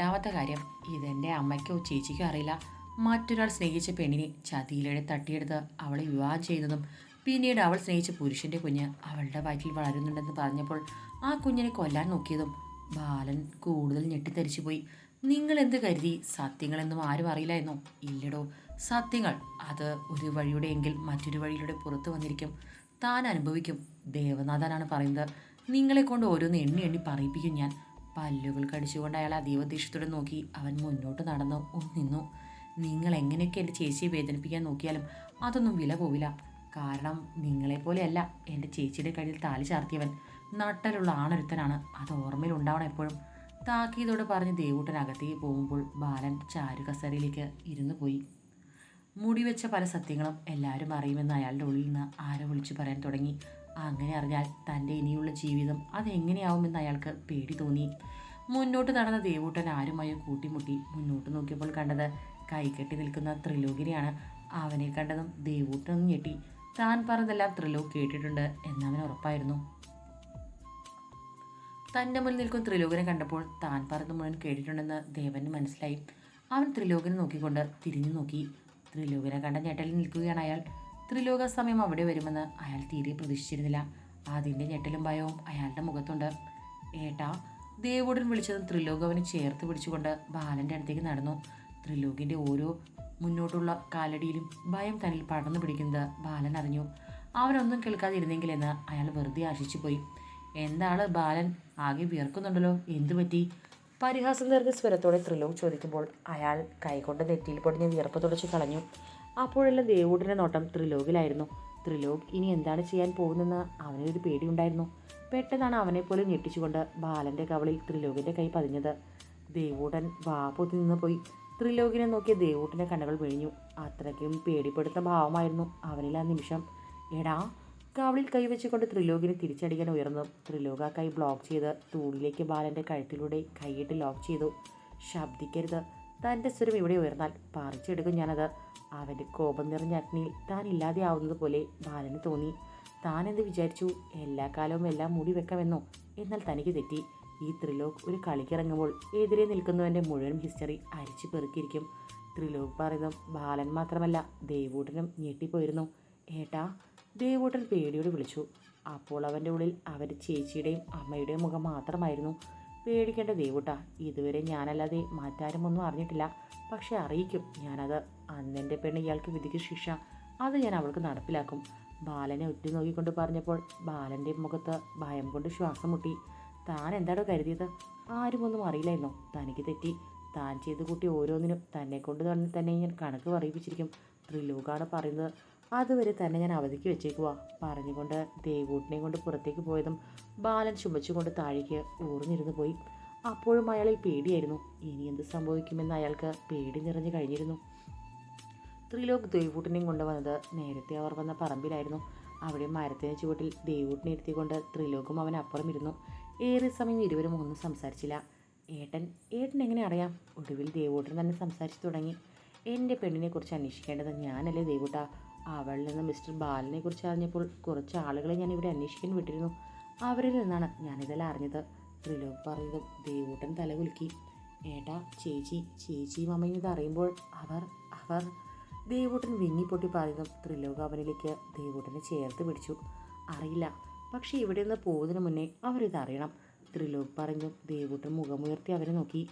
രണ്ടാമത്തെ കാര്യം ഇതെന്റെ അമ്മയ്ക്കോ ചേച്ചിക്കോ അറിയില്ല. മറ്റൊരാൾ സ്നേഹിച്ച പെണ്ണിനെ ചതിയിലൂടെ തട്ടിയെടുത്ത് അവളെ വിവാഹം ചെയ്യുന്നതും പിന്നീട് അവൾ സ്നേഹിച്ച പുരുഷന്റെ കുഞ്ഞ് അവളുടെ വയറ്റിൽ വളരുന്നുണ്ടെന്ന് പറഞ്ഞപ്പോൾ ആ കുഞ്ഞിനെ കൊല്ലാൻ നോക്കിയതും ബാലൻ കൂടുതൽ ഞെട്ടിത്തരിച്ചു പോയി നിങ്ങൾ എന്ത് കരുതി? സത്യങ്ങളെന്നും ആരും അറിയില്ലായിരുന്നോ. ഇല്ലടോ സത്യങ്ങൾ അത് ഒരു വഴിയുടെ എങ്കിൽ മറ്റൊരു വഴിയിലൂടെ പുറത്തു വന്നിരിക്കും. താൻ അനുഭവിക്കും. ദേവനാഥനാണ് പറയുന്നത്. നിങ്ങളെക്കൊണ്ട് ഓരോന്ന് എണ്ണി എണ്ണി പറയിപ്പിക്കും ഞാൻ. പല്ലുകൾ കടിച്ചുകൊണ്ട് അയാൾ അതീവ ദേഷ്യത്തോടെ നോക്കി. അവൻ മുന്നോട്ട് നടന്നു. നിന്നു. നിങ്ങൾ എങ്ങനെയൊക്കെ എന്റെ ചേച്ചിയെ വേദനിപ്പിക്കാൻ നോക്കിയാലും അതൊന്നും വില പോവില്ല. കാരണം നിങ്ങളെപ്പോലെയല്ല എന്റെ ചേച്ചിയുടെ കയ്യിൽ താലി ചാർത്തിയവൻ. നട്ടലുള്ള ആണൊരുത്തനാണ്. അത് ഓർമ്മയിൽ ഉണ്ടാവണം എപ്പോഴും. താക്കീതോട് പറഞ്ഞ് ദേവൂട്ടൻ അകത്തേക്ക് പോകുമ്പോൾ ബാലൻ ചാരു കസേരയിലേക്ക് ഇരുന്നു പോയി. മുടിവെച്ച പല സത്യങ്ങളും എല്ലാവരും അറിയുമെന്ന് അയാളുടെ ഉള്ളിൽ നിന്ന് ആരോ വിളിച്ചു പറയാൻ തുടങ്ങി. അങ്ങനെ അറിഞ്ഞാൽ തന്റെ ഇനിയുള്ള ജീവിതം അതെങ്ങനെയാവുമെന്ന് അയാൾക്ക് പേടി തോന്നി. മുന്നോട്ട് നടന്ന ദേവൂട്ടൻ ആരുമായോ കൂട്ടിമുട്ടി മുന്നോട്ട് നോക്കിയപ്പോൾ കണ്ടത് കൈകെട്ടി നിൽക്കുന്ന ത്രിലോകിനെയാണ്. അവനെ കണ്ടതും ദേവൂട്ടൻ ഞെട്ടി. താൻ പറഞ്ഞതെല്ലാം ത്രിലോക് കേട്ടിട്ടുണ്ട് എന്നവന് ഉറപ്പായിരുന്നു. തന്റെ മുന്നിൽ നിൽക്കുന്ന ത്രിലോകനെ കണ്ടപ്പോൾ താൻ പറഞ്ഞത് മുഴുവൻ കേട്ടിട്ടുണ്ടെന്ന് ദേവന് മനസ്സിലായി. അവൻ ത്രിലോകനെ നോക്കിക്കൊണ്ട് തിരിഞ്ഞു നോക്കി. ത്രിലോകനെ കണ്ട ഞെട്ടലിൽ നിൽക്കുകയാണ് അയാൾ. ത്രിലോക സമയം അവിടെ വരുമെന്ന് അയാൾ തീരെ പ്രതീക്ഷിച്ചിരുന്നില്ല. അതിന്റെ ഞെട്ടലും ഭയവും അയാളുടെ മുഖത്തുണ്ട്. ഏട്ടാ ദേവോടൻ വിളിച്ചതും ത്രിലോക അവനെ ചേർത്ത് പിടിച്ചുകൊണ്ട് ബാലന്റെ അടുത്തേക്ക് നടന്നു. ത്രിലോകിന്റെ ഓരോ മുന്നോട്ടുള്ള കാലടിയിലും ഭയം തന്നിൽ പടർന്നു പിടിക്കുന്നത് ബാലൻ അറിഞ്ഞു. അവനൊന്നും കേൾക്കാതിരുന്നെങ്കിലെന്ന് അയാൾ വെറുതെ ആശിച്ചു പോയി എന്താണ് ബാലൻ? ആകെ വിയർക്കുന്നുണ്ടല്ലോ. എന്തു പറ്റി? പരിഹാസം നിറഞ്ഞ സ്വരത്തോടെ ത്രിലോക് ചോദിക്കുമ്പോൾ അയാൾ കൈകൊണ്ട് നെറ്റിയിൽ പൊടിഞ്ഞ് വിയർപ്പ് തുടച്ച് കളഞ്ഞു. അപ്പോഴെല്ലാം ദേവൂടിന്റെ നോട്ടം ത്രിലോകിലായിരുന്നു. ത്രിലോക് ഇനി എന്താണ് ചെയ്യാൻ പോകുന്നതെന്ന് അവനൊരു പേടിയുണ്ടായിരുന്നു. പെട്ടെന്നാണ് അവനെപ്പോലെ ഞെട്ടിച്ചുകൊണ്ട് ബാലന്റെ കവളിൽ ത്രിലോകിന്റെ കൈ പതിഞ്ഞത്. ദേവൂടൻ വാപ്പൊത്തി നിന്ന് പോയി. ത്രിലോകിനെ നോക്കിയ ദേവൂട്ടിന്റെ കണ്ണുകൾ വിഴിഞ്ഞു. അത്രയ്ക്കും പേടിപ്പെടുത്ത ഭാവമായിരുന്നു അവനിൽ ആ നിമിഷം. എടാ കവളിൽ കൈവച്ചുകൊണ്ട് ത്രിലോകിനെ തിരിച്ചടിക്കാൻ ഉയർന്നു. ത്രിലോക കൈ ബ്ലോക്ക് ചെയ്ത് തൂണിലേക്ക് ബാലന്റെ കഴുത്തിലൂടെ കൈയിട്ട് ലോക്ക് ചെയ്തു. ശബ്ദിക്കരുത്. തന്റെ സ്വരം ഇവിടെ ഉയർന്നാൽ പറിച്ചെടുക്കും ഞാനത്. അവന്റെ കോപം നിറഞ്ഞ അഗ്നിയിൽ താൻ ഇല്ലാതെയാവുന്നത് പോലെ ബാലന് തോന്നി. താനെന്ത് വിചാരിച്ചു? എല്ലാ കാലവും എല്ലാം മൂടി വെക്കാമെന്നോ? എന്നാൽ തനിക്ക് തെറ്റി. ഈ ത്രിലോക് ഒരു കളിക്കിറങ്ങുമ്പോൾ എതിരെ നിൽക്കുന്നവന്റെ മുഴുവൻ ഹിസ്റ്ററി അരിച്ചു പെറുക്കിയിരിക്കും. ത്രിലോക് പറയുന്നതും ബാലൻ മാത്രമല്ല ദേവൂട്ടനും ഞെട്ടിപ്പോയിരുന്നു. ഏട്ടാ ദേവൂട്ടൻ പേടിയോട് വിളിച്ചു. അപ്പോൾ അവന്റെ ഉള്ളിൽ അവന്റെ ചേച്ചിയുടെയും അമ്മയുടെയും മുഖം മാത്രമായിരുന്നു. പേടിക്കേണ്ട ദേവൂട്ട ഇതുവരെ ഞാനല്ലാതെ മാറ്റാരുമൊന്നും അറിഞ്ഞിട്ടില്ല. പക്ഷെ അറിയിക്കും ഞാനത് അന്നെന്റെ പെണ്ണ് ഇയാൾക്ക് വിധിക്ക് ശിക്ഷ അത് ഞാൻ അവൾക്ക് നടപ്പിലാക്കും. ബാലനെ ഉറ്റുനോക്കിക്കൊണ്ട് പറഞ്ഞപ്പോൾ ബാലന്റെ മുഖത്ത് ഭയം കൊണ്ട് ശ്വാസം മുട്ടി. താൻ എന്താണോ കരുതിയത്? ആരും ഒന്നും അറിയില്ലായിരുന്നോ? തനിക്ക് തെറ്റി. താൻ ചെയ്ത് കൂട്ടി ഓരോന്നിനും തന്നെ കൊണ്ട് തന്നെ തന്നെ ഞാൻ കണക്ക് പറയിപ്പിച്ചിരിക്കും. ത്രിലോകാണ് പറയുന്നത്. അതുവരെ തന്നെ ഞാൻ അവധിക്ക് വെച്ചേക്കുവാ. പറഞ്ഞുകൊണ്ട് ദേവൂട്ടിനെ കൊണ്ട് പുറത്തേക്ക് പോയതും ബാലൻ ചുമച്ചുകൊണ്ട് താഴേക്ക് ഊർന്നിരുന്നു പോയി. അപ്പോഴും അയാളിൽ പേടിയായിരുന്നു. ഇനി എന്ത് സംഭവിക്കുമെന്ന് അയാൾക്ക് പേടി നിറഞ്ഞു കഴിഞ്ഞിരുന്നു. ത്രിലോക് ദേവൂട്ടിനെയും കൊണ്ടുവന്നത് നേരത്തെ അവർ വന്ന പറമ്പിലായിരുന്നു. അവിടെ മരത്തിന് ചുവട്ടിൽ ദേവൂട്ടിനെ ഇരുത്തിക്കൊണ്ട് ത്രിലോകും അവൻ അപ്പുറം ഇരുന്നു ഏറെ സമയം ഇരുവരും ഒന്നും സംസാരിച്ചില്ല. ഏട്ടൻ ഏട്ടൻ എങ്ങനെ അറിയാം? ഒടുവിൽ ദേവൂട്ടൻ തന്നെ സംസാരിച്ചു തുടങ്ങി. എന്റെ പെണ്ണിനെക്കുറിച്ച് അന്വേഷിക്കേണ്ടത് ഞാനല്ലേ ദേവൂട്ട. അവളിൽ നിന്ന് മിസ്റ്റർ ബാലനെ കുറിച്ച് അറിഞ്ഞപ്പോൾ കുറച്ച് ആളുകളെ ഞാൻ ഇവിടെ അന്വേഷിക്കാൻ വിട്ടിരുന്നു. അവരിൽ നിന്നാണ് ഞാനിതെല്ലാം അറിഞ്ഞത്. ത്രിലോക് പറഞ്ഞതും ദേവൂട്ടൻ തലകുലുക്കി ഏട്ടാ ചേച്ചി ചേച്ചിയും അമ്മയും ഇത് അറിയുമ്പോൾ അവർ അവർ ദേവൂട്ടൻ വിങ്ങിപ്പൊട്ടി പറയുന്നു. ത്രിലോക് അവനിലേക്ക് ദേവൂട്ടനെ ചേർത്ത് പിടിച്ചു. അറിയില്ല പക്ഷേ ഇവിടെ നിന്ന് പോകുന്നതിന് മുന്നേ അവരിത് അറിയണം. ത്രിലോക് പറഞ്ഞു. ദേവൂട്ടൻ മുഖമുയർത്തി അവരെ നോക്കി.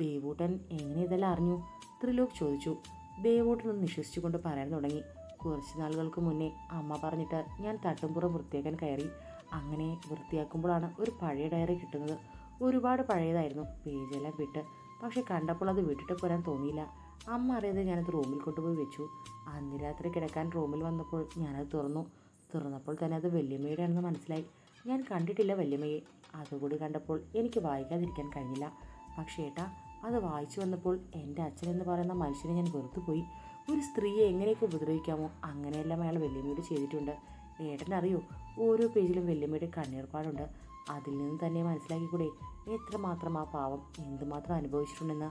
ദേവൂട്ടൻ എങ്ങനെ ഇതെല്ലാം അറിഞ്ഞു? ത്രിലോക് ചോദിച്ചു. ദേവൂട്ടൻ ഒന്ന് നിശ്വസിച്ചുകൊണ്ട് പറയാൻ തുടങ്ങി. കുറച്ച് നാളുകൾക്ക് മുന്നേ അമ്മ പറഞ്ഞിട്ട് ഞാൻ തട്ടുംപുറം വൃത്തിയാക്കാൻ കയറി. അങ്ങനെ വൃത്തിയാക്കുമ്പോഴാണ് ഒരു പഴയ ഡയറി കിട്ടുന്നത്. ഒരുപാട് പഴയതായിരുന്നു. പേജെല്ലാം വിട്ട്. പക്ഷെ കണ്ടപ്പോൾ അത് വിട്ടിട്ട് പോരാൻ തോന്നിയില്ല. അമ്മ അറിയാതെ ഞാനത് റൂമിൽ കൊണ്ടുപോയി വെച്ചു. അന്ന് രാത്രി കിടക്കാൻ റൂമിൽ വന്നപ്പോൾ ഞാനത് തുറന്നു. തുറന്നപ്പോൾ തന്നെ അത് വല്യമ്മയുടെ ആണെന്ന് മനസ്സിലായി. ഞാൻ കണ്ടിട്ടില്ല വല്യമ്മയെ. അതുകൂടി കണ്ടപ്പോൾ എനിക്ക് വായിക്കാതിരിക്കാൻ കഴിഞ്ഞില്ല. പക്ഷേ ഏട്ടാ അത് വായിച്ചു വന്നപ്പോൾ എന്റെ അച്ഛൻ എന്ന് പറയുന്ന മനുഷ്യനെ ഞാൻ വെറുത്തുപോയി. ഒരു സ്ത്രീയെ എങ്ങനെയൊക്കെ ഉപദ്രവിക്കാമോ അങ്ങനെയെല്ലാം അയാൾ വല്യമ്മയോട് ചെയ്തിട്ടുണ്ട്. ഏട്ടനറിയോ? ഓരോ പേജിലും വല്യമ്മയുടെ കണ്ണീർപ്പാടുണ്ട്. അതിൽ നിന്ന് തന്നെ മനസ്സിലാക്കിക്കൂടെ? എത്രമാത്രം ആ പാവം എന്തുമാത്രം അനുഭവിച്ചിട്ടുണ്ടെന്ന്?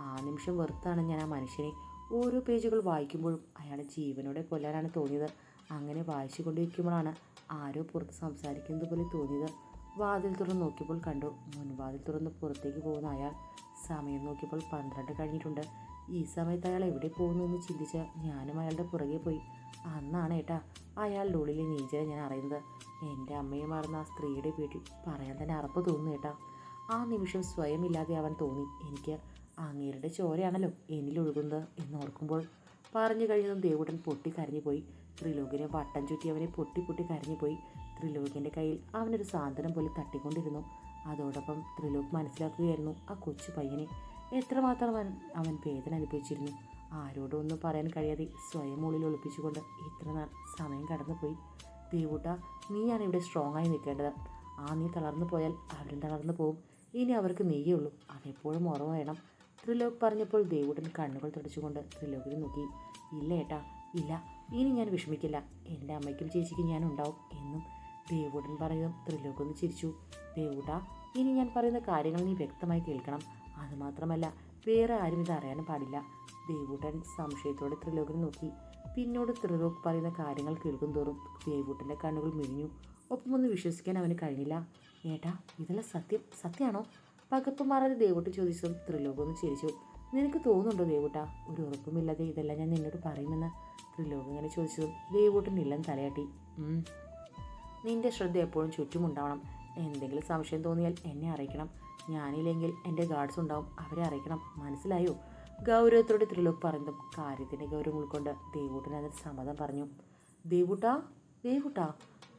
ആ നിമിഷം വെറുത്താണ് ഞാൻ ആ മനുഷ്യനെ. ഓരോ പേജുകൾ വായിക്കുമ്പോഴും അയാളെ ജീവനോടെ കൊല്ലാനാണ് തോന്നിയത്. അങ്ങനെ വായിച്ചു കൊണ്ടിരിക്കുമ്പോഴാണ് ആരോ പുറത്ത് സംസാരിക്കുന്നത് പോലെ തോന്നിയത്. വാതിൽ തുറന്ന് നോക്കിയപ്പോൾ കണ്ടു മുൻവാതിൽ തുറന്ന് പുറത്തേക്ക് പോകുന്ന അയാൾ സമയം നോക്കിയപ്പോൾ പന്ത്രണ്ട് കഴിഞ്ഞിട്ടുണ്ട്. ഈ സമയത്ത് അയാൾ എവിടെ പോകുന്നു എന്ന് ചിന്തിച്ച് ഞാനും അയാളുടെ പുറകെ പോയി. അന്നാണ് ഏട്ടാ അയാളുടെ ഉള്ളിലെ നീചരെ ഞാൻ അറിയുന്നത്. എന്റെ അമ്മയെ മറന്ന ആ സ്ത്രീയുടെ വീട്ടിൽ പറയാൻ തന്നെ അറപ്പ് തോന്നുന്നു ഏട്ടാ. ആ നിമിഷം സ്വയം ഇല്ലാതെ അവൻ തോന്നി എനിക്ക് അങ്ങേരുടെ ചോരയാണല്ലോ എന്നിലൊഴുകുന്നത് എന്നോർക്കുമ്പോൾ പറഞ്ഞു കഴിഞ്ഞതും ദേവുടൻ പൊട്ടി കരഞ്ഞുപോയി ത്രിലോകിനെ വട്ടം ചുറ്റി അവനെ പൊട്ടി പൊട്ടി കരഞ്ഞു പോയി. ത്രിലോകിന്റെ കയ്യിൽ അവനൊരു സാന്ത്വനം പോലെ തട്ടിക്കൊണ്ടിരുന്നു. അതോടൊപ്പം ത്രിലോക് മനസ്സിലാക്കുകയായിരുന്നു ആ കൊച്ചു പയ്യനെ. എത്രമാത്രം അവൻ അവൻ വേദന അനുഭവിച്ചിരുന്നു. ആരോടും ഒന്നും പറയാൻ കഴിയാതെ സ്വയം ഉള്ളിൽ ഒളിപ്പിച്ചുകൊണ്ട് ഇത്ര നാൾ സമയം കടന്നുപോയി. ദേവൂട്ട നീയാണ് ഇവിടെ സ്ട്രോങ് ആയി നിൽക്കേണ്ടത്. ആ നീ തളർന്നു പോയാൽ അവരും തളർന്നു പോകും. ഇനി അവർക്ക് നീയേ ഉള്ളൂ. അതെപ്പോഴും ഓർമ്മ വേണം. ത്രിലോക് പറഞ്ഞപ്പോൾ ദേവൂട്ടൻ കണ്ണുകൾ തുടച്ചുകൊണ്ട് ത്രിലോകിനെ നോക്കി. ഇല്ല ഏട്ടാ ഇല്ല. ഇനി ഞാൻ വിഷമിക്കില്ല. എന്റെ അമ്മയ്ക്കും ചേച്ചിക്കും ഞാൻ ഉണ്ടാവും എന്നും ദേവൂട്ടൻ പറഞ്ഞതും ത്രിലോക് ഒന്ന് ചിരിച്ചു. ദേവൂട്ട ഇനി ഞാൻ പറയുന്ന കാര്യങ്ങൾ നീ വ്യക്തമായി കേൾക്കണം. അതുമാത്രമല്ല വേറെ ആരും ഇത് അറിയാനും പാടില്ല. ദേവൂട്ടൻ സംശയത്തോടെ ത്രിലോകിനെ നോക്കി. പിന്നോട് ത്രിലോക് പറയുന്ന കാര്യങ്ങൾ കേൾക്കും തോറും ദേവൂട്ടന്റെ കണ്ണുകൾ മിഴിഞ്ഞു. ഒപ്പം ഒന്ന് വിശ്വസിക്കാൻ അവന് കഴിഞ്ഞില്ല. ഏട്ടാ ഇതെല്ലാം സത്യം സത്യമാണോ പകപ്പ് മാറാതെ ദേവൂട്ടൻ ചോദിച്ചതും ത്രിലോകം ചിരിച്ചു. നിനക്ക് തോന്നുന്നുണ്ടോ ദേവൂട്ട? ഒരു ഉറപ്പുമില്ലാതെ ഇതെല്ലാം ഞാൻ നിന്നോട് പറയുമെന്ന്? ത്രിലോകം ഇങ്ങനെ ചോദിച്ചതും ദേവൂട്ടൻ ഇല്ലെന്ന് തലയാട്ടി. നിന്റെ ശ്രദ്ധ എപ്പോഴും ചുറ്റുമുണ്ടാവണം. എന്തെങ്കിലും സംശയം തോന്നിയാൽ എന്നെ അറിയിക്കണം. ഞാനില്ലെങ്കിൽ എന്റെ ഗാർഡ്സ് ഉണ്ടാവും. അവരെ അറിയിക്കണം. മനസ്സിലായോ? ഗൗരവത്തോടെ ത്രിലോക് പറഞ്ഞതും കാര്യത്തിന്റെ ഗൗരവം ഉൾക്കൊണ്ട് ദേവൂട്ടൻ അതിന് സമ്മതം പറഞ്ഞു. ദേവൂട്ടാ ദേവൂട്ടാ.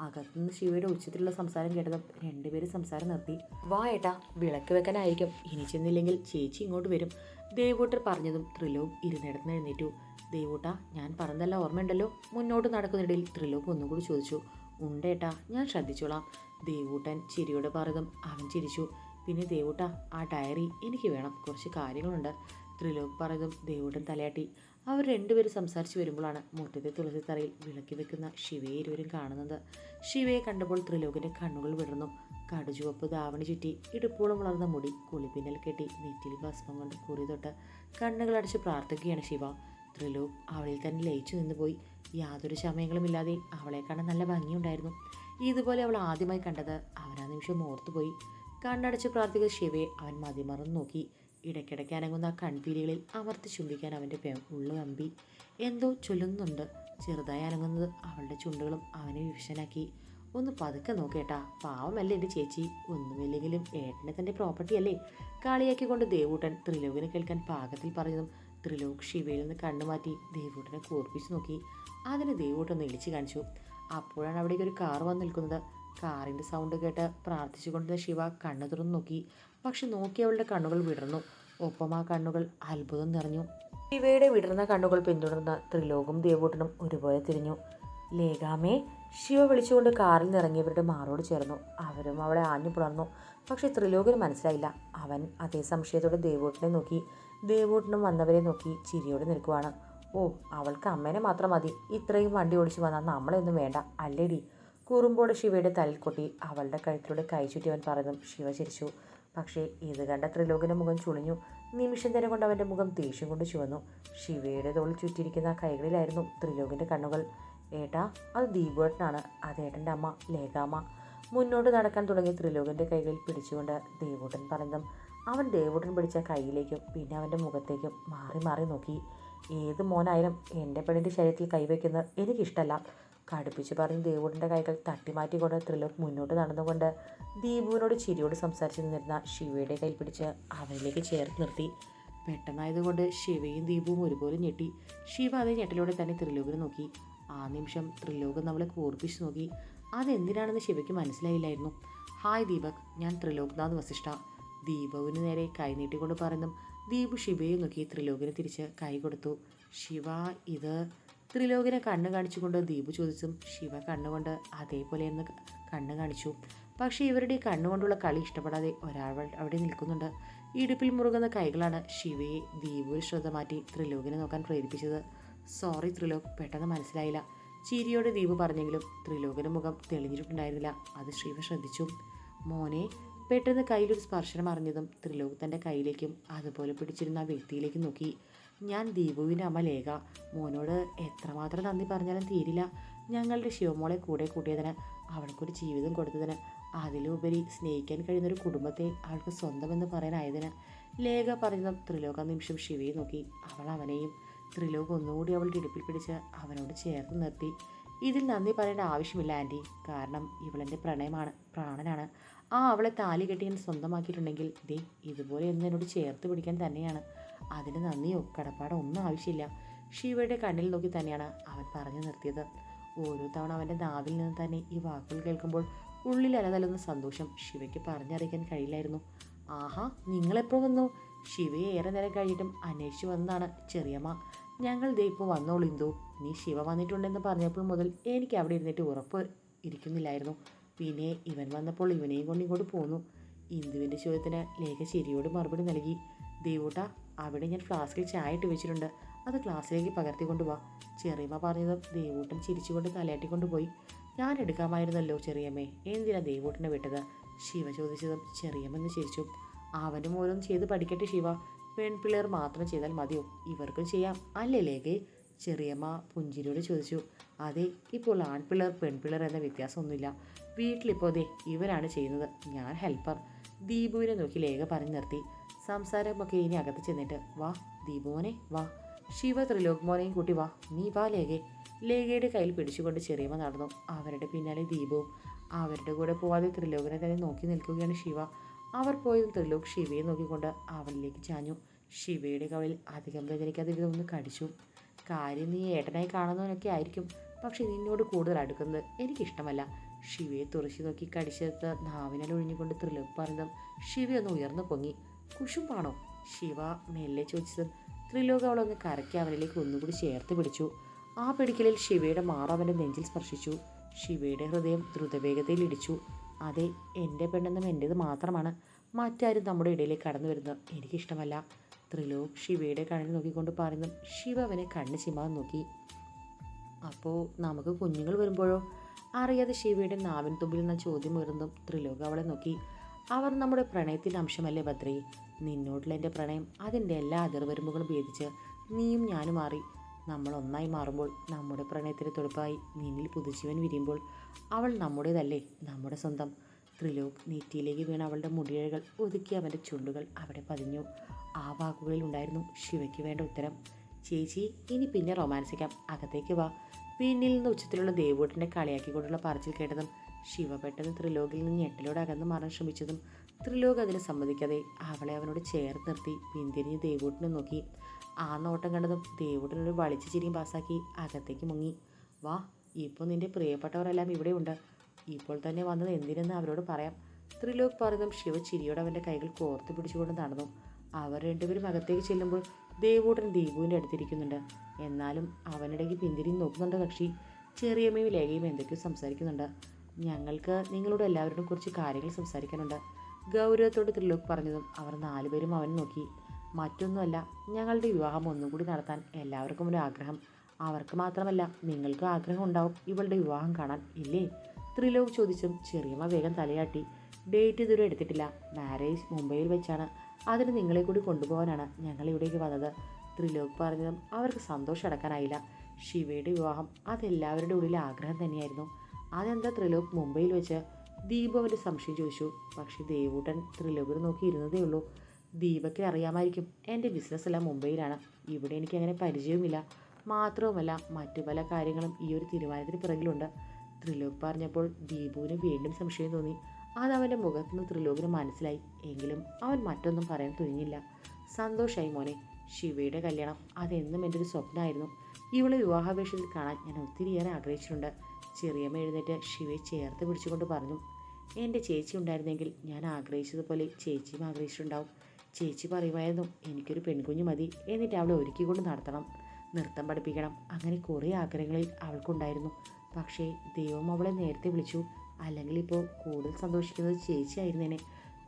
അകത്തുനിന്ന് ശിവയുടെ ഉച്ചത്തിലുള്ള സംസാരം കേട്ടതും രണ്ടുപേരും സംസാരം നിർത്തി. വാ ഏട്ടാ വിളക്ക് വെക്കാനായിരിക്കും. ഇനി ചെന്നില്ലെങ്കിൽ ചേച്ചി ഇങ്ങോട്ട് വരും. ദേവൂട്ടർ പറഞ്ഞതും ത്രിലോക് ഇരുന്നിടത്ത് എഴുന്നേറ്റു. ദേവൂട്ട ഞാൻ പറഞ്ഞതല്ല ഓർമ്മയുണ്ടല്ലോ. മുന്നോട്ട് നടക്കുന്നിടയിൽ ത്രിലോക് ഒന്നുകൂടി ചോദിച്ചു. ഉണ്ടേട്ടാ ഞാൻ ശ്രദ്ധിച്ചോളാം. ദേവൂട്ടൻ ചിരിയോടെ പറഞ്ഞതും അവൻ ചിരിച്ചു. പിന്നെ ദേവൂട്ട ആ ഡയറി എനിക്ക് വേണം. കുറച്ച് കാര്യങ്ങളുണ്ട്. ത്രിലോക് പറഞ്ഞതും ദേവൂട്ടൻ തലയാട്ടി. അവർ രണ്ടുപേരും സംസാരിച്ച് വരുമ്പോഴാണ് മുറ്റത്തെ തുളസിത്തറയിൽ വിളക്കി വെക്കുന്ന ശിവയെ ഇരുവരും കാണുന്നത്. ശിവയെ കണ്ടപ്പോൾ ത്രിലോകിന്റെ കണ്ണുകൾ വിടർന്നു. കടുചുവപ്പ് ധാവണി ചുറ്റി ഇടുപ്പോളം വളർന്ന മുടി കുളിപ്പിന്നൽ കെട്ടി നെറ്റിൽ ഭസ്മം കൊണ്ട് കുറി തൊട്ട് കണ്ണുകളടച്ച് പ്രാർത്ഥിക്കുകയാണ് ശിവ. ത്രിലോക് അവളിൽ തന്നെ ലയിച്ചു നിന്നുപോയി യാതൊരു ശമയങ്ങളുമില്ലാതെ അവളെ കാണാൻ നല്ല ഭംഗിയുണ്ടായിരുന്നു. ഇതുപോലെ അവൾ ആദ്യമായി കണ്ടത് അവനാ നിമിഷം ഓർത്തുപോയി. കണ്ണടച്ച് പ്രാർത്ഥിക്കുന്ന ശിവയെ അവൻ മതിമറന്ന് നോക്കി. ഇടയ്ക്കിടയ്ക്ക് അനങ്ങുന്ന കൺപീലികളിൽ അമർത്തി ചുംബിക്കാൻ അവന്റെ ഉള്ളു നമ്പി എന്തോ ചൊല്ലുന്നുണ്ട്. ചെറുതായി അനങ്ങുന്നത് അവളുടെ ചുണ്ടുകളും അവനെ വിഷനാക്കി ഒന്ന് പതുക്കെ നോക്കേട്ടാ. പാവമല്ലേ എന്റെ ചേച്ചി. ഒന്നുമില്ലെങ്കിലും ഏട്ടനെ തന്റെ പ്രോപ്പർട്ടി അല്ലേ? കാളിയാക്കിക്കൊണ്ട് ദേവൂട്ടൻ ത്രിലോകിനെ കേൾക്കാൻ പാകത്തിൽ പറഞ്ഞതും ത്രിലോക് ശിവയിൽ നിന്ന് കണ്ണുമാറ്റി ദേവൂട്ടനെ കോർപ്പിച്ചു നോക്കി. അതിന് ദേവൂട്ടൻ ഒന്ന് കാണിച്ചു. അപ്പോഴാണ് അവിടേക്ക് ഒരു കാർ വന്ന് നിൽക്കുന്നത്. കാറിന്റെ സൗണ്ട് കേട്ട് പ്രാർത്ഥിച്ചുകൊണ്ടിരുന്ന ശിവ കണ്ണു തുറന്നു നോക്കി. പക്ഷെ നോക്കി അവളുടെ കണ്ണുകൾ വിടർന്നു. ഒപ്പം ആ കണ്ണുകൾ അത്ഭുതം നിറഞ്ഞു. ശിവയുടെ വിടർന്ന കണ്ണുകൾ പിന്തുടർന്ന ത്രിലോകും ദേവൂട്ടനും ഒരുപോലെ തിരിഞ്ഞു. ലേഖാമേ ശിവ വിളിച്ചുകൊണ്ട് കാറിൽ നിറങ്ങിയവരുടെ മാറോട് ചേർന്നു. അവരും അവളെ ആഞ്ഞു പുണർന്നു. പക്ഷെ ത്രിലോകന് മനസ്സിലായില്ല. അവൻ അതേ സംശയത്തോടെ ദേവൂട്ടനെ നോക്കി. ദേവൂട്ടനും വന്നവരെ നോക്കി ചിരിയോടെ നിൽക്കുവാണ്. ഓ അവൾക്ക് അമ്മേനെ മാത്രം മതി. ഇത്രയും വണ്ടി ഓടിച്ചു വന്നാൽ നമ്മളെയൊന്നും വേണ്ട. അല്ലേടി? കുറുമ്പോടെ ശിവയുടെ തലയിൽ കൊട്ടി അവളുടെ കഴുത്തിലൂടെ കൈ ചുറ്റി അവൻ പറഞ്ഞു ശിവ ചിരിച്ചു. പക്ഷേ ഇത് കണ്ട ത്രിലോകിന്റെ മുഖം ചുളിഞ്ഞു. നിമിഷം തന്നെ കൊണ്ട് അവന്റെ മുഖം ദേഷ്യം കൊണ്ട് ചുവന്നു. ശിവയുടെ തോളിൽ ചുറ്റിയിരിക്കുന്ന കൈകളിലായിരുന്നു ത്രിലോകിന്റെ കണ്ണുകൾ. ഏട്ടാ അത് ദീപുവേട്ടനാണ്. അത് ഏട്ടന്റെ അമ്മ ലേഖാമ്മ. മുന്നോട്ട് നടക്കാൻ തുടങ്ങിയ ത്രിലോകിന്റെ കൈകളിൽ പിടിച്ചുകൊണ്ട് ദേവൂട്ടൻ പറഞ്ഞു അവൻ ദേവൂട്ടൻ പിടിച്ച കൈയിലേക്കും പിന്നെ അവന്റെ മുഖത്തേക്കും മാറി മാറി നോക്കി. ഏത് മോനായാലും എന്റെ പെണ്ണിന്റെ ശരീരത്തിൽ കൈവയ്ക്കുന്നത് എനിക്കിഷ്ടമല്ല കടുപ്പിച്ച് പറഞ്ഞ് ദേവൂടിന്റെ കൈകൾ തട്ടിമാറ്റിക്കൊണ്ട് ത്രിലോക് മുന്നോട്ട് നടന്നുകൊണ്ട് ദീപുവിനോട് ചിരിയോട് സംസാരിച്ച് നിന്നിരുന്ന ശിവയുടെ കൈ പിടിച്ച് അവനിലേക്ക് ചേർത്ത് നിർത്തി. പെട്ടെന്നായതുകൊണ്ട് ശിവയും ദീപുവും ഒരുപോലെ ഞെട്ടി. ശിവ അതേ ഞെട്ടലോടെ തന്നെ ത്രിലോകിനെ നോക്കി. ആ നിമിഷം ത്രിലോകം നമ്മളെ കോർപ്പിച്ച് നോക്കി. അതെന്തിനാണെന്ന് ശിവയ്ക്ക് മനസ്സിലായില്ലായിരുന്നു. ഹായ് ദീപക് ഞാൻ ത്രിലോക്നാഥ് വസിഷ്ഠ ദീപുവിന് നേരെ കൈ നീട്ടിക്കൊണ്ട് പറയുന്നു ദീപു ശിവയെ നോക്കി ത്രിലോകിനെ തിരിച്ച് കൈ കൊടുത്തു. ശിവ ഇത് ത്രിലോകിനെ കണ്ണ് കാണിച്ചുകൊണ്ട് ദീപു ചോദിച്ചും ശിവ കണ്ണുകൊണ്ട് അതേപോലെ എന്ന് കണ്ണ് കാണിച്ചു. പക്ഷേ ഇവരുടെ കണ്ണുകൊണ്ടുള്ള കളി ഇഷ്ടപ്പെടാതെ ഒരാൾ അവിടെ നിൽക്കുന്നുണ്ട്. ഇടുപ്പിൽ മുറുകുന്ന കൈകളാണ് ശിവയെ ദീപുവിൽ ശ്രദ്ധ മാറ്റി ത്രിലോകിനെ നോക്കാൻ പ്രേരിപ്പിച്ചത്. സോറി ത്രിലോക് പെട്ടെന്ന് മനസ്സിലായില്ല. ചിരിയോടെ ദീപു പറഞ്ഞെങ്കിലും ത്രിലോകിന്റെ മുഖം തെളിഞ്ഞിട്ടുണ്ടായിരുന്നില്ല. അത് ശിവ ശ്രദ്ധിച്ചു. മോനെ പെട്ടെന്ന് കയ്യിലൊരു സ്പർശനം അറിഞ്ഞതും ത്രിലോക് തന്റെ കയ്യിലേക്കും അതുപോലെ പിടിച്ചിരുന്ന ആ വ്യക്തിയിലേക്കും നോക്കി. ഞാൻ ദീപുവിന്റെ അമ്മ ലേഖ. മോനോട് എത്രമാത്രം നന്ദി പറഞ്ഞാലും തീരില്ല. ഞങ്ങളുടെ ശിവമോളെ കൂടെ കൂട്ടിയതിന് അവൾക്കൊരു ജീവിതം കൊടുത്തതിന് അതിലുപരി സ്നേഹിക്കാൻ കഴിയുന്ന ഒരു കുടുംബത്തെ അവൾക്ക് സ്വന്തമെന്ന് പറയാനായതിന്. ലേഖ പറയുന്ന ത്രിലോക നിമിഷം ശിവയെ നോക്കി. അവൾ അവനെയും ത്രിലോക ഒന്നുകൂടി അവളുടെ ഇടുപ്പിൽ പിടിച്ച് അവനോട് ചേർത്ത് നിർത്തി. ഇതിൽ നന്ദി പറയേണ്ട ആവശ്യമില്ല ആന്റി. കാരണം ഇവളെന്റെ പ്രണയമാണ് പ്രാണനാണ്. ആ അവളെ താലി കെട്ടി ഞാൻ സ്വന്തമാക്കിയിട്ടുണ്ടെങ്കിൽ ദേ ഇതുപോലെ ഒന്ന് എന്നോട് ചേർത്ത് പിടിക്കാൻ തന്നെയാണ്. അതിന് നന്ദിയോ? കടപ്പാടോ? ഒന്നും ആവശ്യമില്ല. ശിവയുടെ കണ്ണിൽ നോക്കി തന്നെയാണ് അവൻ പറഞ്ഞു നിർത്തിയത്. ഓരോ തവണ അവന്റെ നാവിൽ നിന്ന് തന്നെ ഈ വാക്കുകൾ കേൾക്കുമ്പോൾ ഉള്ളിൽ അലനൽകുന്ന സന്തോഷം ശിവയ്ക്ക് പറഞ്ഞറിയിക്കാൻ കഴിയില്ലായിരുന്നു. ആഹാ നിങ്ങളെപ്പോൾ വന്നു? ശിവയെ ഏറെ നേരം കഴിഞ്ഞിട്ടും അന്വേഷിച്ചു വന്നതാണ് ചെറിയമ്മ. ഞങ്ങൾ ദേ ഇപ്പോൾ വന്നോളൂ ഇന്ദു. നീ ശിവ വന്നിട്ടുണ്ടെന്ന് പറഞ്ഞപ്പോൾ മുതൽ എനിക്ക് അവിടെ ഇരുന്നിട്ട് ഉറപ്പ് ഇരിക്കുന്നില്ലായിരുന്നു. പിന്നെ ഇവൻ വന്നപ്പോൾ ഇവനെയും കൊണ്ട് ഇങ്ങോട്ട് പോന്നു. ഇന്ദുവിന്റെ ചോദ്യത്തിന് ലേഖ ശരിയോട് മറുപടി നൽകി. ദേവൂട്ട അവിടെ ഞാൻ ഫ്ലാസ്കിൽ ചായ ഇട്ട് വെച്ചിട്ടുണ്ട്. അത് ക്ലാസ്സിലേക്ക് പകർത്തി വാ ചെറിയമ്മ പറഞ്ഞത് ദേവൂട്ടൻ ചിരിച്ചുകൊണ്ട് തലയാട്ടിക്കൊണ്ട് പോയി ഞാൻ എടുക്കാമായിരുന്നല്ലോ ചെറിയമ്മേ. എന്തിനാ ദേവൂട്ടനെ വിട്ടത്? ശിവ ചോദിച്ചതും ചെറിയമ്മന്ന് ചിരിച്ചു. അവനും ഓരോന്ന് ചെയ്ത് പഠിക്കട്ടെ ശിവ. പെൺപിള്ളേർ മാത്രം ചെയ്താൽ മതിയോ? ഇവർക്കും ചെയ്യാം. അല്ലേ ലേഖേ? ചെറിയമ്മ പുഞ്ചിരിയോട് ചോദിച്ചു. അതെ ഇപ്പോൾ ആൺപിള്ളേർ പെൺപിള്ളേർ എന്ന വ്യത്യാസമൊന്നുമില്ല. വീട്ടിലിപ്പോൾ അതെ ഇവരാണ് ചെയ്യുന്നത്. ഞാൻ ഹെൽപ്പർ. ദീപുവിനെ നോക്കി ലേഖ പറഞ്ഞു നിർത്തി. സംസാരമൊക്കെ ഇനി അകത്ത് ചെന്നിട്ട് വാ ദീപുമോനെ വാ. ശിവ ത്രിലോക് മോനെയും കൂട്ടി വാ. നീ വാ ലേഖ. ലേഖയുടെ കയ്യിൽ പിടിച്ചുകൊണ്ട് ചെറിയമ്മ നടന്നു. അവരുടെ പിന്നാലെ ദീപവും അവരുടെ കൂടെ പോവാതെ ത്രിലോകനെ തന്നെ നോക്കി നിൽക്കുകയാണ് ശിവ. അവർ പോയതും ത്രിലോക് ശിവയെ നോക്കിക്കൊണ്ട് അവളിലേക്ക് ചാഞ്ഞു. ശിവയുടെ കവളിൽ അധികം വേദനിക്കാതെ വിധം ഒന്ന് കടിച്ചു. കാര്യം നീ ഏട്ടനായി കാണുന്നവനൊക്കെ ആയിരിക്കും. പക്ഷെ നിന്നോട് കൂടുതൽ അടുക്കുന്നത് എനിക്കിഷ്ടമല്ല. ശിവയെ തുറച്ചു നോക്കി കടിച്ചെടുത്ത് നാവിനാൽ ഒഴിഞ്ഞുകൊണ്ട് ത്രിലോക് പറഞ്ഞതും ശിവയൊന്ന് ഉയർന്നു പൊങ്ങി. കുശുമ്പാണോ? ശിവ മെല്ലെ ചോദിച്ചതും. ത്രിലോക അവളൊന്ന് കരയ്ക്ക് അവനിലേക്ക് ഒന്നുകൂടി ചേർത്ത് പിടിച്ചു. ആ പിടിക്കലിൽ ശിവയുടെ മാറവന്റെ നെഞ്ചിൽ സ്പർശിച്ചു. ശിവയുടെ ഹൃദയം ദ്രുതവേഗതയിൽ ഇടിച്ചു. അതെ എന്റെ പെണ്ണെന്നും എന്റേത് മാത്രമാണ്. മറ്റാരും നമ്മുടെ ഇടയിലേക്ക് കടന്നു വരുന്നത് എനിക്കിഷ്ടമല്ല. ത്രിലോക് ശിവയുടെ കണ്ണിൽ നോക്കിക്കൊണ്ട് പറയുന്നു ശിവ അവനെ കണ്ണ് ചിമ്മാൻ നോക്കി. അപ്പോൾ നമുക്ക് കുഞ്ഞുങ്ങൾ വരുമ്പോഴോ? അറിയാതെ ശിവയുടെ നാവിൻ തുമ്പിൽ നിന്ന ചോദ്യം ഉയർന്നും ത്രിലോക് അവളെ നോക്കി. അവർ നമ്മുടെ പ്രണയത്തിന്റെ അംശമല്ലേ ഭദ്രി? നിന്നോടുള്ള എന്റെ പ്രണയം അതിന്റെ എല്ലാ അതിർവരുമ്പുകളും ഭേദിച്ച് നീയും ഞാനും മാറി. നമ്മൾ ഒന്നായി മാറുമ്പോൾ നമ്മുടെ പ്രണയത്തിന് തുടുപ്പായി നിന്നിൽ പുതുജീവൻ വിരിയുമ്പോൾ അവൾ നമ്മുടേതല്ലേ നമ്മുടെ സ്വന്തം. ത്രിലോക് നെറ്റിയിലേക്ക് വീണ അവളുടെ മുടിയഴകൾ ഒതുക്കി അവന്റെ ചുണ്ടുകൾ അവിടെ പതിഞ്ഞു. ആ വാക്കുകളിൽ ഉണ്ടായിരുന്നു ശിവയ്ക്ക് വേണ്ട ഉത്തരം. ചേച്ചി ഇനി പിന്നെ റൊമാൻസിക്കാം. അകത്തേക്ക് വാ. പിന്നിൽ നിന്ന് ഉച്ചത്തിലുള്ള ദേവൂട്ടിനെ കളിയാക്കിക്കൊണ്ടുള്ള പറച്ചിൽ കേട്ടതും ശിവ പെട്ടെന്ന് ത്രിലോകിൽ നിന്ന് ഞെട്ടലോട് അകന്ന് മാറാൻ ശ്രമിച്ചതും ത്രിലോക് അതിന് സമ്മതിക്കാതെ അവളെ അവനോട് ചേർത്ത് നിർത്തി പിന്തിരിഞ്ഞ് ദേവൂട്ടിനെ നോക്കി. ആ നോട്ടം കണ്ടതും ദേവൂട്ടിനൊരു വളിച്ചു ചിരിയും പാസ്സാക്കി അകത്തേക്ക് മുങ്ങി. വാ ഇപ്പോൾ നിന്റെ പ്രിയപ്പെട്ടവരെല്ലാം ഇവിടെയുണ്ട്. ഇപ്പോൾ തന്നെ വന്നത് എന്തിനെന്ന് അവരോട് പറയാം. ത്രിലോക് പറഞ്ഞതും ശിവ ചിരിയോടെ അവന്റെ കൈകൾ കോർത്ത് പിടിച്ചുകൊണ്ട് നടന്നു. അവർ രണ്ടുപേരും അകത്തേക്ക് ചെല്ലുമ്പോൾ ദേവൂട്ടൻ ദീപുവിന്റെ അടുത്തിരിക്കുന്നുണ്ട്. എന്നാലും അവനിടയ്ക്ക് പിന്തിരിഞ്ഞ് നോക്കുന്നുണ്ട് കക്ഷി. ചെറിയമ്മയും ലേഖയും എന്തൊക്കെയോ സംസാരിക്കുന്നുണ്ട്. ഞങ്ങൾക്ക് നിങ്ങളോട് എല്ലാവരോടും കുറച്ച് കാര്യങ്ങൾ സംസാരിക്കാനുണ്ട്. ഗൗരവത്തോട് ത്രിലോക് പറഞ്ഞതും അവർ നാലുപേരും അവൻ നോക്കി. മറ്റൊന്നുമല്ല ഞങ്ങളുടെ വിവാഹം ഒന്നും കൂടി നടത്താൻ എല്ലാവർക്കും ഒരു ആഗ്രഹം. അവർക്ക് മാത്രമല്ല നിങ്ങൾക്കും ആഗ്രഹം ഉണ്ടാവും ഇവളുടെ വിവാഹം കാണാൻ ഇല്ലേ? ത്രിലോക് ചോദിച്ചും ചെറിയമ്മ വേഗം തലയാട്ടി. ഡേറ്റ് ഇതുവരെ എടുത്തിട്ടില്ല. മാരേജ് മുംബൈയിൽ വെച്ചാണ്. അതിന് നിങ്ങളെ കൂടി കൊണ്ടുപോകാനാണ് ഞങ്ങൾ ഇവിടേക്ക് വന്നത്. ത്രിലോക് പറഞ്ഞതും അവർക്ക് സന്തോഷം അടക്കാനായില്ല. ശിവയുടെ വിവാഹം അതെല്ലാവരുടെ ഉള്ളിലെ ആഗ്രഹം തന്നെയായിരുന്നു. അതെന്താ ത്രിലോക് മുംബൈയിൽ വെച്ച്? ദീപു അവന്റെ സംശയം ചോദിച്ചു. പക്ഷേ ദേവൂട്ടൻ ത്രിലോകിനെ നോക്കി ഇരുന്നതേ ഉള്ളൂ. ദീപയ്ക്ക് അറിയാമായിരിക്കും. എന്റെ ബിസിനസ് എല്ലാം മുംബൈയിലാണ്. ഇവിടെ എനിക്ക് അങ്ങനെ പരിചയവുമില്ല. മാത്രവുമല്ല മറ്റു പല കാര്യങ്ങളും ഈ ഒരു തീരുമാനത്തിന് പിറകിലുണ്ട്. ത്രിലോക് പറഞ്ഞപ്പോൾ ദീപുവിന് വീണ്ടും സംശയം തോന്നി. അത് അവന്റെ മുഖത്ത് നിന്ന് ത്രിലോകിന് മനസ്സിലായി. എങ്കിലും അവൻ മറ്റൊന്നും പറയാൻ തുനിഞ്ഞില്ല. സന്തോഷായി മോനെ. ശിവയുടെ കല്യാണം അതെന്നും എന്റെ ഒരു സ്വപ്നമായിരുന്നു. ഇവളെ വിവാഹാപേക്ഷയിൽ കാണാൻ ഞാൻ ഒത്തിരിയേറെ ആഗ്രഹിച്ചിട്ടുണ്ട്. ചെറിയമ്മ എഴുന്നേറ്റ് ശിവയെ ചേർത്ത് പിടിച്ചുകൊണ്ട് പറഞ്ഞു എന്റെ ചേച്ചി ഉണ്ടായിരുന്നെങ്കിൽ ഞാൻ ആഗ്രഹിച്ചതുപോലെ ചേച്ചിയും ആഗ്രഹിച്ചിട്ടുണ്ടാവും. ചേച്ചി പറയുമായിരുന്നു എനിക്കൊരു പെൺകുഞ്ഞു മതി. എന്നിട്ട് അവളെ ഒരുക്കിക്കൊണ്ട് നടത്തണം. നൃത്തം പഠിപ്പിക്കണം. അങ്ങനെ കുറേ ആഗ്രഹങ്ങളിൽ അവൾക്കുണ്ടായിരുന്നു. പക്ഷേ ദൈവം അവളെ നേരത്തെ വിളിച്ചു. അല്ലെങ്കിൽ ഇപ്പോൾ കൂടുതൽ സന്തോഷിക്കുന്നത് ചേച്ചിയായിരുന്നേനെ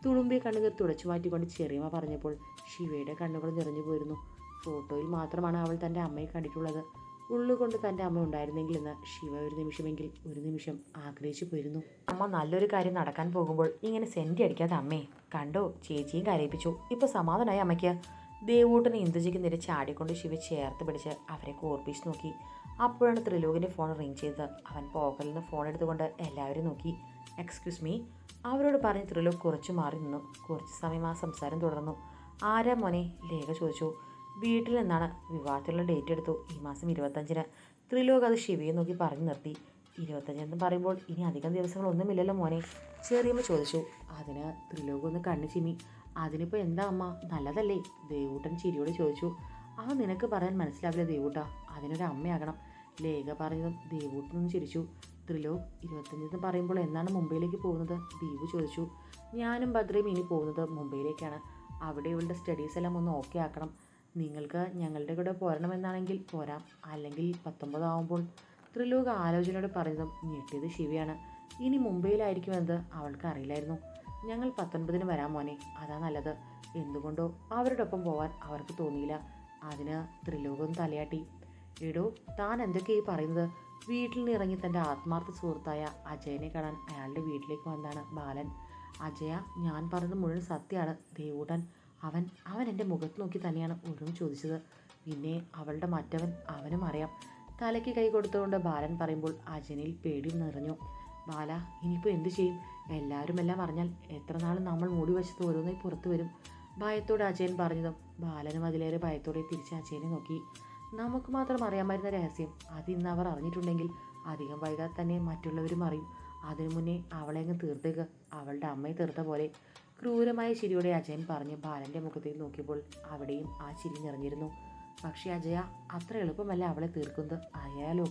തുളുമ്പിയ കണ്ണുകൾ തുടച്ചു മാറ്റിക്കൊണ്ട് ചെറിയമ്മ പറഞ്ഞപ്പോൾ ശിവയുടെ കണ്ണുകൾ നിറഞ്ഞു പോയിരുന്നു. ഫോട്ടോയിൽ മാത്രമാണ് അവൾ തന്റെ അമ്മയെ കണ്ടിട്ടുള്ളത്. ഉള്ളുകൊണ്ട് തന്റെ അമ്മ ഉണ്ടായിരുന്നെങ്കിൽ എന്ന് ശിവ ഒരു നിമിഷമെങ്കിൽ ഒരു നിമിഷം ആഗ്രഹിച്ചു പോയിരുന്നു. അമ്മ നല്ലൊരു കാര്യം നടക്കാൻ പോകുമ്പോൾ ഇങ്ങനെ സെന്റി അടിക്കാതെ അമ്മേ കണ്ടോ? ചേച്ചിയും കരയിപ്പിച്ചു. ഇപ്പോൾ സമാധാനമായി അമ്മയ്ക്ക്. ദേവൂട്ടനെ ഇന്ദുജിക്ക് നേരെ ചാടിക്കൊണ്ട് ശിവ ചേർത്ത് പിടിച്ച് അവരെ കോർപ്പിച്ച് നോക്കി. അപ്പോഴാണ് ത്രിലോകിന്റെ ഫോൺ റിങ് ചെയ്തത്. അവൻ പോക്കലിൽ നിന്ന് ഫോൺ എടുത്തുകൊണ്ട് എല്ലാവരും നോക്കി. എക്സ്ക്യൂസ് മീ അവരോട് പറഞ്ഞ് ത്രിലോക് കുറച്ച് മാറി നിന്നു. കുറച്ച് സമയം ആ സംസാരം തുടർന്നു. ആരാ മോനെ? ലേഖ ചോദിച്ചു. വീട്ടിൽ നിന്നാണ് വിവാഹത്തിലുള്ള ഡേറ്റ് എടുത്തു. ഈ മാസം ഇരുപത്തഞ്ചിന്. ത്രിലോക് അത് ശിവയെ നോക്കി പറഞ്ഞു നിർത്തി. ഇരുപത്തഞ്ചെന്ന് പറയുമ്പോൾ ഇനി അധികം ദിവസങ്ങളൊന്നുമില്ലല്ലോ മോനെ. ചെറിയമ്മ ചോദിച്ചു. അതിന് ത്രിലോക് ഒന്ന് കണ്ണു ചിമ്മി. അതിനിപ്പോൾ എന്താ അമ്മ? നല്ലതല്ലേ? ദേവൂട്ടൻ ചിരിയോട് ചോദിച്ചു. ആ നിനക്ക് പറയാൻ മനസ്സിലാവില്ല ദേവൂട്ട. അതിനൊരു അമ്മയാകണം. ലേഖ പറഞ്ഞതും ദേവൂട്ടനൊന്ന് ചിരിച്ചു. ത്രിലോക് ഇരുപത്തഞ്ചെന്ന് പറയുമ്പോൾ എന്നാണ് മുംബൈയിലേക്ക് പോകുന്നത്? ദീപു ചോദിച്ചു. ഞാനും ഭദ്രയും ഇനി പോകുന്നത് മുംബൈയിലേക്കാണ്. അവിടെ ഇവളുടെ സ്റ്റഡീസ് എല്ലാം ഒന്ന് ഓക്കെ ആക്കണം. നിങ്ങൾക്ക് ഞങ്ങളുടെ കൂടെ പോരണമെന്നാണെങ്കിൽ പോരാം. അല്ലെങ്കിൽ പത്തൊമ്പതാവുമ്പോൾ ത്രിലോക ആലോചനയോട് പറഞ്ഞതും ഞെട്ടിയത് ശിവയാണ്. ഇനി മുംബൈയിലായിരിക്കുമെന്നത് അവൾക്ക് അറിയില്ലായിരുന്നു. ഞങ്ങൾ പത്തൊൻപതിന് വരാം മോനെ. അതാ നല്ലത്. എന്തുകൊണ്ടോ അവരോടൊപ്പം പോവാൻ അവർക്ക് തോന്നിയില്ല. അതിന് ത്രിലോകം തലയാട്ടി. എടോ താൻ എന്തൊക്കെയായി പറയുന്നത്? വീട്ടിൽ നിന്ന് ഇറങ്ങി തന്റെ ആത്മാർത്ഥ സുഹൃത്തായ അജയനെ കാണാൻ അയാളുടെ വീട്ടിലേക്ക് വന്നതാണ് ബാലൻ. അജയ ഞാൻ പറഞ്ഞത് മുഴുവൻ സത്യമാണ്. ദേവൂട്ടൻ അവൻ അവൻ എന്റെ മുഖത്ത് നോക്കി തന്നെയാണ് ഓരോന്ന് ചോദിച്ചത്. പിന്നെ അവളുടെ മറ്റവൻ അവനും അറിയാം. തലയ്ക്ക് കൈ കൊടുത്തുകൊണ്ട് ബാലൻ പറയുമ്പോൾ അജനയിൽ പേടി നിറഞ്ഞു. ബാല ഇനിയിപ്പോൾ എന്തു ചെയ്യും? എല്ലാവരും എല്ലാം അറിഞ്ഞാൽ എത്ര നാൾ നമ്മൾ മൂടി വശത്ത് ഓരോന്നായി പുറത്തു വരും? ഭയത്തോടെ അജയൻ പറഞ്ഞതും ബാലനും അതിലേറെ ഭയത്തോടെ തിരിച്ച് അജയനെ നോക്കി. നമുക്ക് മാത്രം അറിയാമായിരുന്ന രഹസ്യം. അത് ഇന്ന് അവർ അറിഞ്ഞിട്ടുണ്ടെങ്കിൽ അധികം വൈകാതെ തന്നെ മറ്റുള്ളവരും അറിയും. അതിനു മുന്നേ അവളെ അങ്ങ് തീർത്തേക്ക്. അവളുടെ അമ്മയെ തീർത്ത പോലെ ക്രൂരമായ ചിരിയോടെ അജയൻ പറഞ്ഞ് ബാലന്റെ മുഖത്തേക്ക് നോക്കിയപ്പോൾ അവിടെയും ആ ചിരി നിറഞ്ഞിരുന്നു. പക്ഷേ അജയ അത്ര എളുപ്പമല്ല അവളെ തീർക്കുന്നത്. അറിയാലോ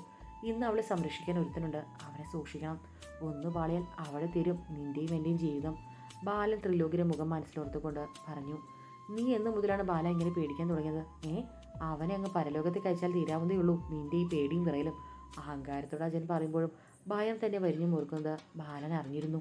ഇന്ന് അവളെ സംരക്ഷിക്കാൻ ഒരുത്തനുണ്ട്. അവനെ സൂക്ഷിക്കണം. ഒന്ന് പാളിയാൽ അവളെ തരും. നിന്റെയും എന്റെയും ജീവിതം. ബാലൻ ത്രിലോകിയുടെ മുഖം മനസ്സിലോർത്തുകൊണ്ട് പറഞ്ഞു നീ എന്ന് മുതലാണ് ബാല ഇങ്ങനെ പേടിക്കാൻ തുടങ്ങിയത്? ഏ? അവനെ അങ്ങ് പരലോകത്തേക്ക് അയച്ചാൽ തീരാവുന്നേ ഉള്ളൂ. നിന്റെ ഈ പേടിയും വിറയലും. അഹങ്കാരത്തോടെ അജയൻ പറയുമ്പോഴും ഭയം തന്നെ വരിഞ്ഞു മുറുക്കുന്നത് ബാലൻ അറിഞ്ഞിരുന്നു.